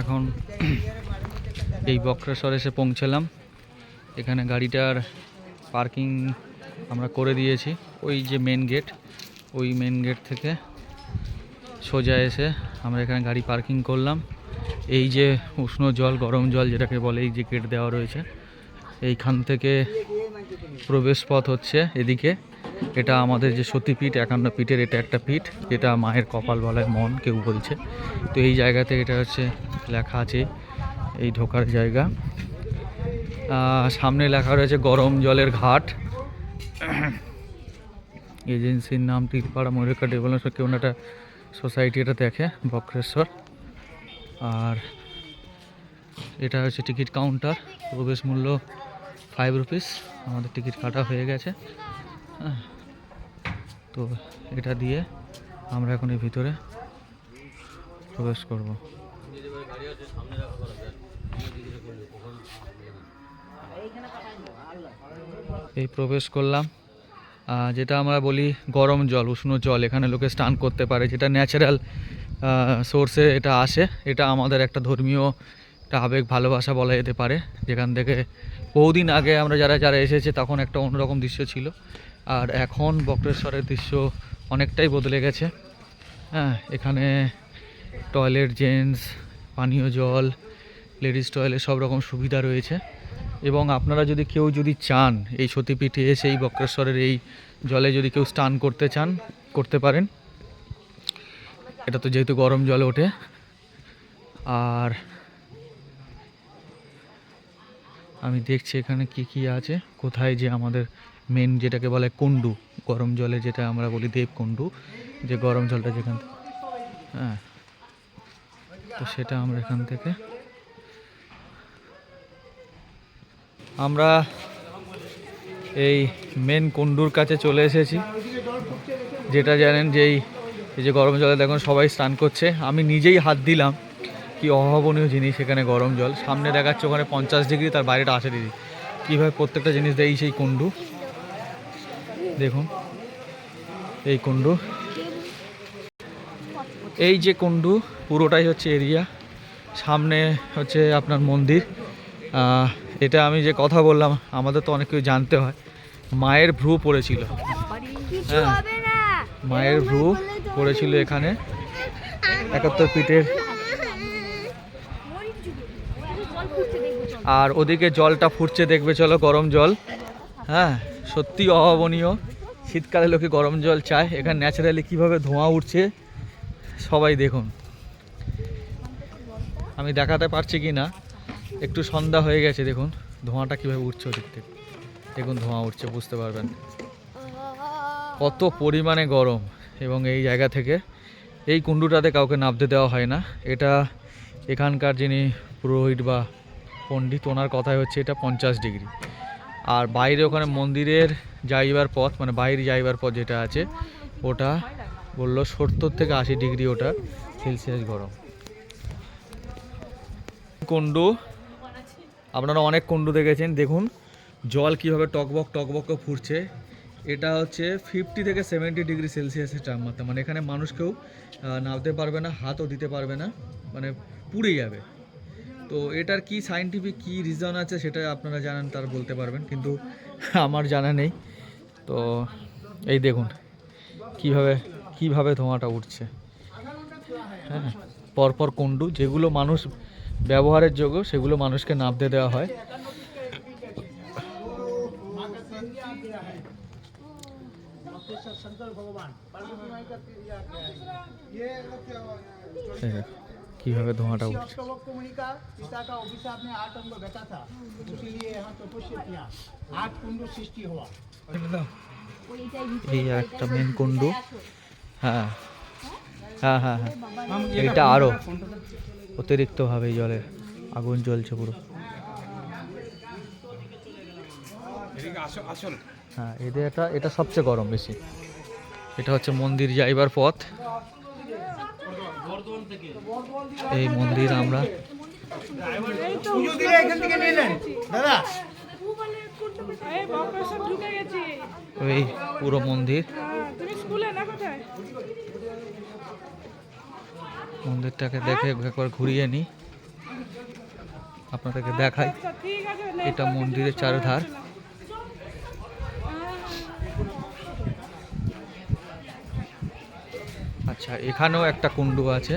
এখন এই বক্রেশ্বর এসে পৌঁছালাম। এখানে গাড়িটার পার্কিং আমরা করে দিয়েছি। ওই যে মেন গেট ওই মেন গেট থেকে সোজা এসে আমরা এখানে গাড়ি পার্কিং করলাম। এই যে উষ্ণ জল, গরম জল যেটাকে বলে, এই যে গেট দেওয়া রয়েছে। এইখান থেকে প্রবেশ পথ হচ্ছে এদিকে। এটা আমাদের যে সতীপীঠ একান্ন পীঠের এটা একটা পীঠ, যেটা মায়ের কপাল বলায় মন, কেউ বলছে। তো এই জায়গাতে এটা হচ্ছে লেখা আছে, এই ঢোকার জায়গা। সামনে লেখা রয়েছে গরম জলের ঘাট। এজেন্সির নাম তিলপাড়া ময়ূরকা ডেভেলপমেন্ট কেউ একটা সোসাইটি এটা দেখে, বক্রেশ্বর। আর এটা হচ্ছে টিকিট কাউন্টার, প্রবেশ মূল্য ফাইভ রুপিস আমাদের টিকিট কাটা হয়ে গেছে। তো এটা দিয়ে আমরা এখন এই ভিতরে প্রবেশ করব। এই প্রবেশ করলাম। যেটা আমরা বলি গরম জল, উষ্ণ জল, এখানে লোকে স্নান করতে পারে, যেটা ন্যাচারাল সোর্সে এটা আসে। এটা আমাদের একটা ধর্মীয় একটা আবেগ, ভালোবাসা বলা যেতে পারে। যেখান থেকে বহুদিন আগে আমরা যারা যারা এসেছে, তখন একটা অন্যরকম দৃশ্য ছিল। আর এখন বক্রেশ্বরের দৃশ্য অনেকটাই বদলে গেছে। হ্যাঁ এখানে টয়লেট, জেন্টস, পানীয় জল, লেডিস টয়লেট সব রকম সুবিধা রয়েছে। এবং আপনারা যদি কেউ যদি চান এই সতীপীঠে এসে এই বক্রেশ্বরের এই জলে যদি কেউ স্নান করতে চান, করতে পারেন। এটা তো যেহেতু গরম জল ওঠে। আর আমি দেখছি এখানে কি কি আছে, কোথায় যে আমাদের মেন যেটাকে বলে কুন্ডু গরম জলে যেটা আমরা বলি দেবকুণ্ডু যে গরম জলটা যেখান থেকে হ্যাঁ। তো সেটা আমরা এখান থেকে আমরা এই মেন কুন্ডুর কাছে চলে এসেছি। যেটা জানেন যে এই এই যে গরম জলে দেখুন সবাই স্নান করছে। আমি নিজেই হাত দিলাম। কি অভাবনীয় জিনিস এখানে গরম জল। সামনে দেখাচ্ছে ওখানে পঞ্চাশ ডিগ্রি, তার বাইরেটা আশি ডিগ্রি। কীভাবে প্রত্যেকটা জিনিস দেয় সেই কুণ্ডু। দেখুন, এই কুণ্ডু। এই যে কুণ্ডু, পুরোটাই হচ্ছে এরিয়া। সামনে হচ্ছে আপনার মন্দির। এটা আমি যে কথা বললাম, আমাদের তো অনেক কিছু জানতে হয়। মায়ের ভ্রু পড়েছিল। হ্যাঁ। মায়ের ভ্রু পড়েছিল এখানে। একাত্তর পিঠের আর ওদিকে জলটা ফুটছে, দেখবে, চলো গরম জল। হ্যাঁ। সত্যি অভাবনীয়। শীতকালে লোকে গরম জল চায়। এখানে ন্যাচারালি কীভাবে ধোঁয়া উঠছে, সবাই দেখুন। আমি দেখাতে পারছি কি না? একটু সন্ধ্যা হয়ে গেছে, দেখুন। ধোঁয়াটা কীভাবে উঠছে ওদিক থেকে। দেখুন, ধোঁয়া উঠছে, বুঝতে পারবেন। কত পরিমাণে গরম। এবং এই জায়গা থেকে, এই কুণ্ডুটাতে কাউকে নামতে দেওয়া হয় না। এটা এখানকার যিনি পুরোহিত বা পণ্ডিত, ওনার কথাই হচ্ছে, এটা পঞ্চাশ ডিগ্রি। আর বাইরে ওখানে মন্দিরের যাইবার পথ মানে বাইরে যাইবার পথ যেটা আছে, ওটা বলল সত্তর থেকে আশি ডিগ্রি ওটা সেলসিয়াস গরম। কুণ্ডু, আপনারা অনেক কুণ্ডু দেখেছেন, দেখুন জল কীভাবে টকবক টকবক ফুটছে। এটা হচ্ছে ফিফটি থেকে সেভেন্টি ডিগ্রি সেলসিয়াসের তাপমাত্রা মানে এখানে মানুষ কেউ নামতে পারবে না, হাতও দিতে পারবে না মানে পুড়ে যাবে। তো এটার কি সাইন্টিফিক কি রিজন আছে সেটা আপনারা জানেন তার বলতে পারবেন কিন্তু আমার জানা নেই। তো এই দেখুন কীভাবে কীভাবে ধোঁয়াটা উঠছে। হ্যাঁ পরপর কুণ্ডু যেগুলো মানুষ ব্যবহারের যোগ্য সেগুলো মানুষকে নামতে দেওয়া হয়। দেখো, কীভাবে ধোঁয়াটা উঠছে? এই একটা মেন কুণ্ড। হ্যাঁ। হ্যাঁ হ্যাঁ হ্যাঁ। এইটা আরও অতিরিক্তভাবে জলে আগুন জ্বলছে পুরো। হ্যাঁ এদের এটা এটা সবচেয়ে গরম বেশি। এটা হচ্ছে মন্দির যাইবার পথ। এই মন্দির আমরা এই পুরো মন্দির। না মন্দিরটাকে দেখে একবার ঘুরিয়ে নিই। আপনাদেরকে দেখাই। এটা মন্দিরের চারধার। আচ্ছা এখানেও একটা কুণ্ডু আছে।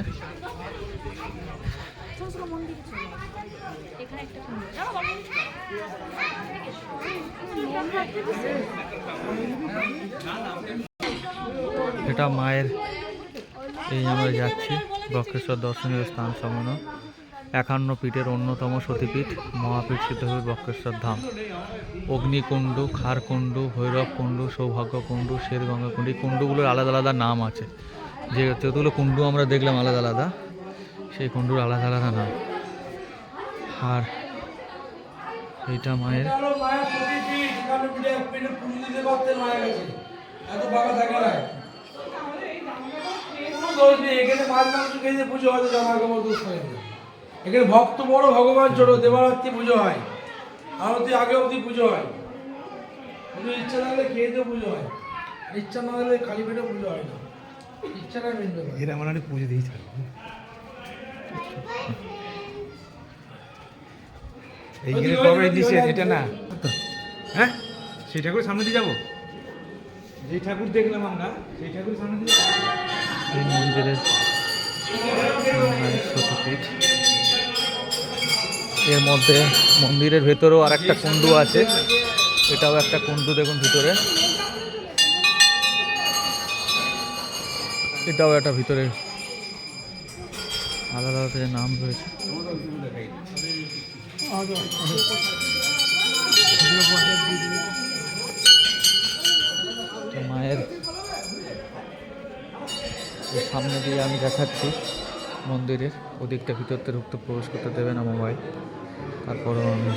এটা মায়ের, এই আমরা যাচ্ছি বক্রেশ্বর দর্শনীয় স্থান সমন। একান্ন পীঠের অন্যতম সতীপীঠ, মহাপীঠ সিদ্ধপীঠ বক্রেশ্বর ধাম। অগ্নিকুণ্ডু, খারকুণ্ডু, ভৈরবকুণ্ডু, সৌভাগ্যকুণ্ডু শেরগঙ্গা কুণ্ডু কুণ্ডুগুলোর আলাদা আলাদা নাম আছে। যে যতগুলো কুণ্ডু আমরা দেখলাম আলাদা আলাদা, সেই কুণ্ডুর আলাদা আলাদা না আর এইটা মায়ের। এখানে না খেয়ে ভক্ত বড় ভগবান ছোট, দেবারাত্রি পুজো হয়। আরতি আগে অবধি পুজো হয়। পুজো ইচ্ছা থাকলে খেয়ে দিয়ে পুজো হয়। ইচ্ছা না হলে খালি পেটে পুজো হয় না। এরা আমার অনেক পুজো দিয়েছে এই যদি গেলে কবে হয় এটা না। হ্যাঁ? সেই ঠাকুর সামনে দিয়ে যাব? যেই ঠাকুর দেখলাম আমরা সেই ঠাকুর সামনে দিয়ে। এই মন্দিরের সতীপীঠ এর মধ্যে মন্দিরের ভেতরেও আর একটা কুণ্ডু আছে। এটাও একটা কুণ্ডু দেখুন ভিতরে। এটাও একটা ভিতরে আলাদা আলাদা নাম রয়েছে। মায়ের সামনে দিয়ে আমি দেখাচ্ছি মন্দিরের। ওদিকটা ভিতরতে ঢুকতে প্রবেশ করতে দেবে না মোবাইল। তারপরও আমি